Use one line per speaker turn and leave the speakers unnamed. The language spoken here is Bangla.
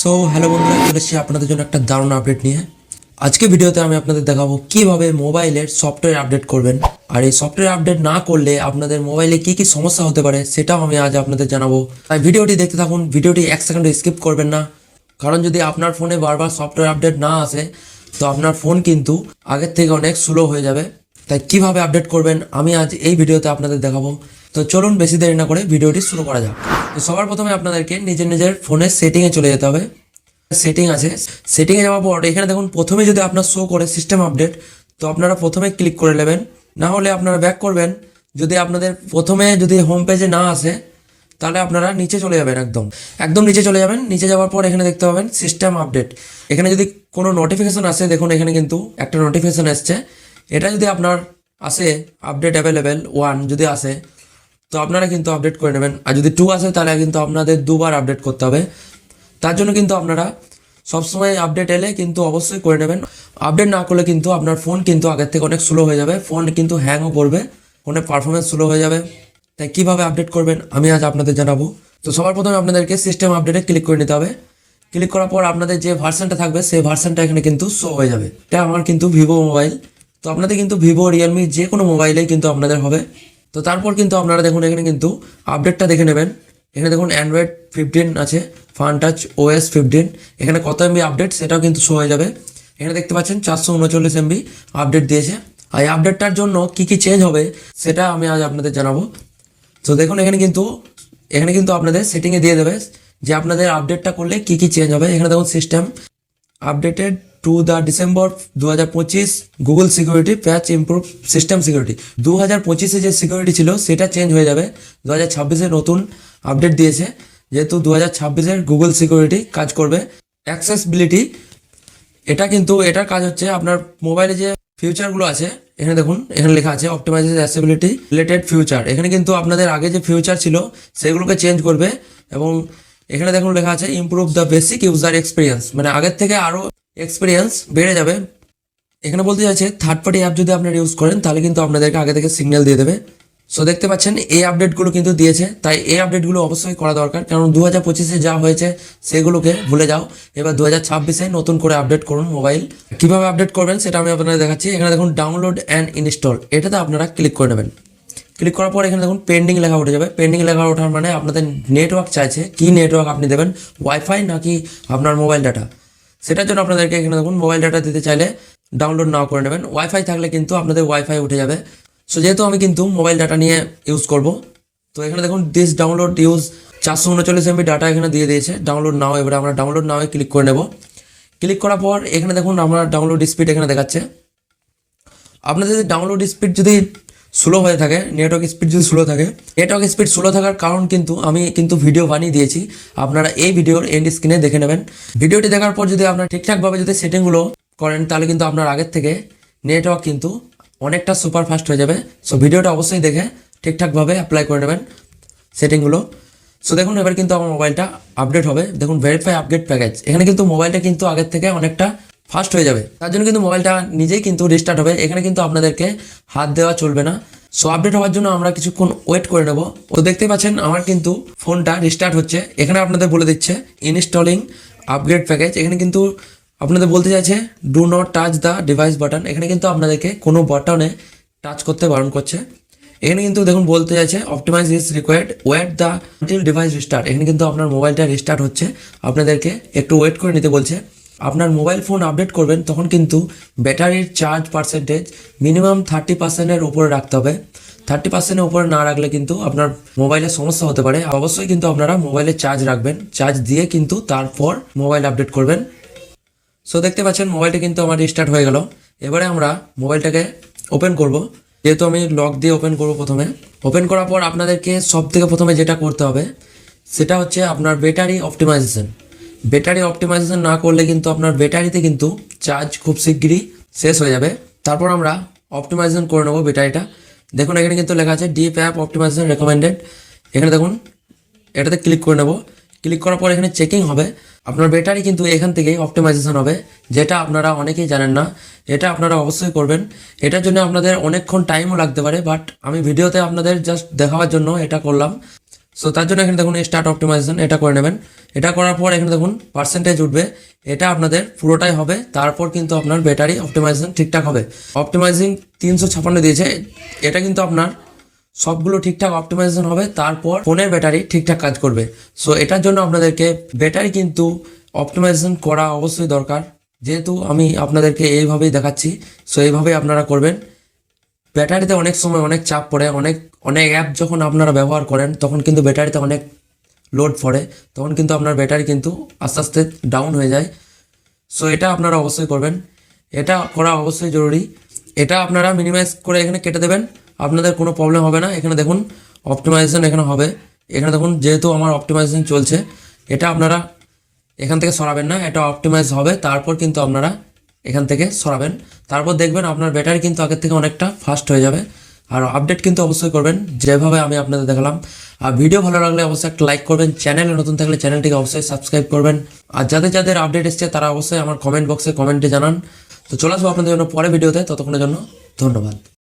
সো হ্যালো বন্ধুরা, চলে এসেছি আপনাদের জন্য একটা দারুণ আপডেট নিয়ে। আজকে ভিডিওতে আমি আপনাদের দেখাবো কীভাবে মোবাইলের সফটওয়্যার আপডেট করবেন। আর এই সফটওয়্যার আপডেট না করলে আপনাদের মোবাইলে কি কি সমস্যা হতে পারে, সেটাও আমি আজ আপনাদের জানাব। তাই ভিডিওটি দেখতে থাকুন ভিডিওটি এক সেকেন্ড স্কিপ করবেন না। কারণ যদি আপনার ফোনে বারবার সফটওয়্যার আপডেট না আসে, তো আপনার ফোন কিন্তু আগের থেকে অনেক স্লো হয়ে যাবে। তাই কীভাবে আপডেট করবেন, আমি আজ এই ভিডিওতে আপনাদের দেখাবো। তো চলুন বেশি দেরি না করে ভিডিওটি শুরু করা যাক। তো সবার প্রথমে আপনাদেরকে নিজের নিজের ফোনের সেটিংয়ে চলে যেতে হবে। সেটিং আছে। সেটিংয়ে যাওয়ার পর এখানে দেখুন, প্রথমে যদি আপনার শো করে সিস্টেম আপডেট তো আপনারা প্রথমে ক্লিক করে নেবেন। না হলে আপনারা ব্যাক করবেন। যদি আপনাদের প্রথমে যদি হোম পেজে না আসে, তাহলে আপনারা নিচে চলে যাবেন একদম। একদম নিচে চলে যাবেন। নিচে যাওয়ার পর এখানে দেখতে পাবেন সিস্টেম আপডেট এখানে যদি কোনো নোটিফিকেশান আসে, দেখুন এখানে কিন্তু একটা নোটিফিকেশন এসছে। এটা যদি আপনার আসে আপডেট অ্যাভেলেবেল ওয়ান যদি আসে তো আপনারা কিন্তু আপডেট করে নেবেন। আর যদি টু আসে, তাহলে কিন্তু আপনাদের দুবার আপডেট করতে হবে। তার জন্য কিন্তু আপনারা সবসময় আপডেট এলে কিন্তু অবশ্যই করে নেবেন। আপডেট না করলে কিন্তু আপনার ফোন কিন্তু আগের থেকে অনেক স্লো হয়ে যাবে। ফোন কিন্তু হ্যাংও করবে। ফোনের পারফরমেন্স স্লো হয়ে যাবে। তাই কীভাবে আপডেট করবেন, আমি আজ আপনাদের জানাব। তো সবার প্রথমে আপনাদেরকে সিস্টেম আপডেটে ক্লিক করে নিতে হবে। ক্লিক করার পর আপনাদের যে ভার্সনটা থাকবে, সেই ভার্সনটা এখানে কিন্তু শো হয়ে যাবে। এটা আমার কিন্তু ভিভো মোবাইল তো আপনাদের কিন্তু ভিভো রিয়েলমি যে কোনো মোবাইলেই কিন্তু আপনাদের হবে। তো তারপর কিন্তু আপনারা দেখুন, এখানে কিন্তু আপডেটটা দেখে নেবেন। এখানে দেখুন অ্যান্ড্রয়েড ফিফটিন আছে ফান টাচ ওএস ফিফটিন এখানে কত এমবি আপডেট সেটাও কিন্তু শো হয়ে যাবে। এখানে দেখতে পাচ্ছেন, চারশো উনচল্লিশ এমবি আপডেট দিয়েছে। আর এই আপডেটটার জন্য কি কি চেঞ্জ হবে, সেটা আমি আজ আপনাদের জানাব। তো দেখুন, এখানে কিন্তু এখানে কিন্তু আপনাদের সেটিংয়ে দিয়ে দেবে যে আপনাদের আপডেটটা করলে কি কি চেঞ্জ হবে। এখানে দেখুন system updated to the December দু হাজার পঁচিশ Google security patch improve system security দু হাজার পঁচিশে যে সিকিউরিটি ছিল, সেটা চেঞ্জ হয়ে যাবে। দু হাজার ছাব্বিশে নতুন আপডেট দিয়েছে, যেহেতু দু হাজার ছাব্বিশের গুগল সিকিউরিটি কাজ করবে। অ্যাক্সেসবিলিটি এটা কিন্তু, এটার কাজ হচ্ছে আপনার মোবাইলে যে ফিউচারগুলো আছে, এখানে দেখুন, এখানে লেখা আছে অপটিমাইজেশন অ্যাসেবিলিটি রিলেটেড ফিউচার এখানে কিন্তু আপনাদের আগে যে ফিউচার ছিল, সেগুলোকে চেঞ্জ করবে এবং এখানে দেখুন লেখা আছে improve the basic user experience মানে আগের থেকে আরও এক্সপিরিয়েন্স বেড়ে যাবে। এখানে বলতে চাইছে থার্ড পার্টি অ্যাপ যদি আপনারা ইউজ করেন, তাহলে কিন্তু আপনাদেরকে আগে থেকে সিগন্যাল দিয়ে দেবে। সো দেখতে পাচ্ছেন, এই আপডেটগুলো কিন্তু দিয়েছে। তাই এই আপডেটগুলো অবশ্যই করা দরকার। কারণ দু হাজার পঁচিশে যা হয়েছে, সেগুলোকে ভুলে যাও। এবার দু হাজার ছাব্বিশে নতুন করে আপডেট করুন মোবাইল কীভাবে আপডেট করবেন, সেটা আমি আপনাদের দেখাচ্ছি। এখানে দেখুন ডাউনলোড অ্যান্ড ইনস্টল এটাতে আপনারা ক্লিক করে নেবেন। ক্লিক করার পর এখানে দেখুন পেন্ডিং লেখা উঠে যাবে। পেন্ডিং লেখা ওঠার মানে আপনাদের নেটওয়ার্ক চাইছে, কি নেটওয়ার্ক আপনি দেবেন ওয়াইফাই নাকি আপনার মোবাইল ডাটা সেটার জন্য আপনাদেরকে এখানে দেখুন মোবাইল ডাটা দিতে চাইলে ডাউনলোড নাও করে নেবেন। ওয়াইফাই থাকলে কিন্তু আপনাদের ওয়াইফাই উঠে যাবে। সো যেহেতু আমি কিন্তু মোবাইল ডাটা নিয়ে ইউজ করব, তো এখানে দেখুন দিস ডাউনলোড ইউজ চারশো উনচল্লিশ এমবি ডাটা এখানে দিয়ে দিয়েছে। ডাউনলোড নাও এবারে আমরা ডাউনলোড নাও ক্লিক করে নেব। ক্লিক করার পর এখানে দেখুন আমরা ডাউনলোড স্পিড এখানে দেখাচ্ছে। আপনাদের ডাউনলোড স্পিড যদি স্লো হয়ে থাকে নেটওয়ার্ক স্পিড যদি স্লো থাকে। নেটওয়ার্ক স্পিড স্লো থাকার কারণ কিন্তু আমি কিন্তু ভিডিও বানিয়ে দিয়েছি। আপনারা এই ভিডিওর এন্ড স্ক্রিনে দেখে নেবেন। ভিডিওটি দেখার পর যদি আপনারা ঠিকঠাকভাবে যদি সেটিংগুলো করেন, তাহলে কিন্তু আপনার আগের থেকে নেটওয়ার্ক কিন্তু অনেকটা সুপার ফাস্ট হয়ে যাবে। সো ভিডিওটা অবশ্যই দেখে ঠিকঠাকভাবে অ্যাপ্লাই করে নেবেন সেটিংগুলো সো দেখুন, এবার কিন্তু আমার মোবাইলটা আপডেট হবে। দেখুন ভেরিফাই আপডেট প্যাকেজ এখানে কিন্তু মোবাইলটা কিন্তু আগের থেকে অনেকটা ফাস্ট হয়ে যাবে। তার জন্য কিন্তু মোবাইলটা নিজেই কিন্তু রিস্টার্ট হবে। এখানে কিন্তু আপনাদেরকে হাত দেওয়া চলবে না। সো আপডেট হওয়ার জন্য আমরা কিছুক্ষণ ওয়েট করে নেব। তো দেখতে পাচ্ছেন, আমার কিন্তু ফোনটা রিস্টার্ট হচ্ছে। এখানে আপনাদের বলে দিচ্ছে ইনস্টলিং আপগ্রেড প্যাকেজ এখানে কিন্তু আপনাদের বলতে চাইছে do not touch the device button এখানে কিন্তু আপনাদেরকে কোনো বাটনে টাচ করতে বারণ করছে। এখানে কিন্তু দেখুন, বলতে চাইছে optimize is required wait the device restart এখানে কিন্তু আপনার মোবাইলটা রিস্টার্ট হচ্ছে। আপনাদেরকে একটু ওয়েট করে নিতে বলছে। আপনার মোবাইল ফোন আপডেট করবেন, তখন কিন্তু ব্যাটারির চার্জ পার্সেন্টেজ মিনিমাম থার্টি পার্সেন্টের উপরে রাখতে হবে। থার্টি পার্সেন্টের উপরে না রাখলে কিন্তু আপনার মোবাইলের সমস্যা হতে পারে। অবশ্যই কিন্তু আপনারা মোবাইলে চার্জ রাখবেন। চার্জ দিয়ে কিন্তু তারপর মোবাইল আপডেট করবেন। সো দেখতে পাচ্ছেন মোবাইলটা কিন্তু আমার স্টার্ট হয়ে গেল। এবারে আমরা মোবাইলটাকে ওপেন করব। যেহেতু আমি লক দিয়ে ওপেন করব প্রথমে। ওপেন করার পর আপনাদেরকে সব থেকে প্রথমে যেটা করতে হবে, সেটা হচ্ছে আপনার ব্যাটারি অপটিমাইজেশন ব্যাটারি অপটিমাইজেশন না করলে কিন্তু আপনার ব্যাটারিতে কিন্তু চার্জ খুব শিগগিরই শেষ হয়ে যাবে। তারপর আমরা অপটিমাইজেশন করে নেব ব্যাটারিটা দেখুন, এখানে কিন্তু লেখা আছে ডিপ অ্যাপ অপটিমাইজেশন রেকমেন্ডেড এখানে দেখুন, এটাতে ক্লিক করে নেব। ক্লিক করার পর এখানে চেকিং হবে। আপনার ব্যাটারি কিন্তু এখান থেকেই অপটিমাইজেশন হবে, যেটা আপনারা অনেকেই জানেন না। এটা আপনারা অবশ্যই করবেন। এটার জন্য আপনাদের অনেকক্ষণ টাইমও লাগতে পারে বাট আমি ভিডিওতে আপনাদের জাস্ট দেখাবার জন্য এটা করলাম। সো তার জন্য এখানে দেখুন স্টার্ট অপটিমাইজেশন এটা করে নেবেন। এটা করার পর এখানে দেখুন পার্সেন্টেজ উঠবে। এটা আপনাদের পুরোটাই হবে, তারপর কিন্তু আপনার ব্যাটারি অপটিমাইজেশন ঠিকঠাক হবে। অপটিমাইজিং তিনশো ছাপান্ন দিয়েছে, এটা কিন্তু আপনার সবগুলো ঠিকঠাক অপটিমাইজেশন হবে, তারপর ফোনের ব্যাটারি ঠিকঠাক কাজ করবে। সো এটার জন্য আপনাদেরকে ব্যাটারি কিন্তু অপটিমাইজেশন করা অবশ্যই দরকার। যেহেতু আমি আপনাদেরকে এইভাবেই দেখাচ্ছি সো এইভাবেই আপনারা করবেন। ব্যাটারিতে অনেক সময় অনেক চাপ পড়ে, অনেক অনেক অ্যাপ যখন আপনারা ব্যবহার করেন, তখন কিন্তু ব্যাটারিতে অনেক লোড পড়ে, তখন কিন্তু আপনার ব্যাটারি কিন্তু আস্তে আস্তে ডাউন হয়ে যায়। সো এটা আপনারা অবশ্যই করবেন। এটা করা অবশ্যই জরুরি। এটা আপনারা মিনিমাইজ করে এখানে কেটে দেবেন। আপনাদের কোনো প্রবলেম হবে না। এখানে দেখুন অপটিমাইজেশন এখানে হবে। এখানে দেখুন, যেহেতু আমার অপটিমাইজেশন চলছে, এটা আপনারা এখান থেকে সরাবেন না। এটা অপটিমাইজ হবে। তারপর কিন্তু আপনারা এখান থেকে সরাবেন। তারপর দেখবেন আপনার ব্যাটারি কিন্তু আগের থেকে অনেকটা ফাস্ট হয়ে যাবে। আর আপডেট কিন্তু অবশ্যই করবেন। যেভাবে আমি আপনাদের দেখালাম আর ভিডিও ভালো লাগলে অবশ্যই একটা লাইক করবেন। চ্যানেলে নতুন থাকলে চ্যানেলটিকে অবশ্যই সাবস্ক্রাইব করবেন। আর যাদের যাদের আপডেট এসছে, তারা অবশ্যই আমার কমেন্ট বক্সে কমেন্টে জানান। তো চলে আসব আপনাদের জন্য পরে ভিডিওতে ততক্ষণের জন্য ধন্যবাদ।